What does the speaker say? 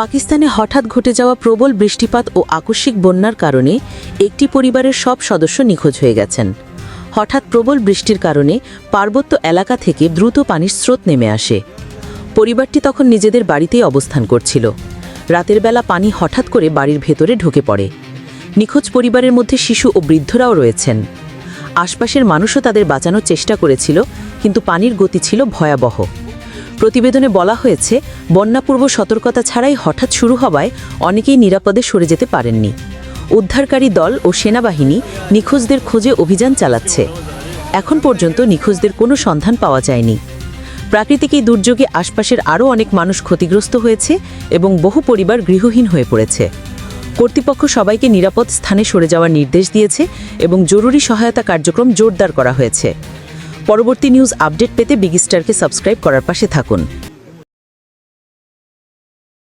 পাকিস্তানে হঠাৎ ঘটে যাওয়া প্রবল বৃষ্টিপাত ও আকস্মিক বন্যার কারণে একটি পরিবারের সব সদস্য নিখোঁজ হয়ে গেছেন। হঠাৎ প্রবল বৃষ্টির কারণে পার্বত্য এলাকা থেকে দ্রুত পানির স্রোত নেমে আসে। পরিবারটি তখন নিজেদের বাড়িতেই অবস্থান করছিল। রাতের বেলা পানি হঠাৎ করে বাড়ির ভেতরে ঢুকে পড়ে। নিখোঁজ পরিবারের মধ্যে শিশু ও বৃদ্ধরাও রয়েছেন। আশপাশের মানুষও তাদের বাঁচানোর চেষ্টা করেছিল, কিন্তু পানির গতি ছিল ভয়াবহ। প্রতিবেদনে বলা হয়েছে বন্যাপূর্ব সতর্কতা ছাড়াই হঠাৎ শুরু হওয়ায় অনেকেই নিরাপদে সরে যেতে পারেননি। উদ্ধারকারী দল ও সেনাবাহিনী নিখোঁজদের খোঁজে অভিযান চালাচ্ছে। এখন পর্যন্ত নিখোঁজদের কোনো সন্ধান পাওয়া যায়নি। প্রাকৃতিক এই দুর্যোগে আশপাশের আরও অনেক মানুষ ক্ষতিগ্রস্ত হয়েছে এবং বহু পরিবার গৃহহীন হয়ে পড়েছে। কর্তৃপক্ষ সবাইকে নিরাপদ স্থানে সরে যাওয়ার নির্দেশ দিয়েছে এবং জরুরি সহায়তা কার্যক্রম জোরদার করা হয়েছে। পরবর্তী নিউজ আপডেট পেতে বিগিস্টারকে সাবস্ক্রাইব করার পাশে থাকুন।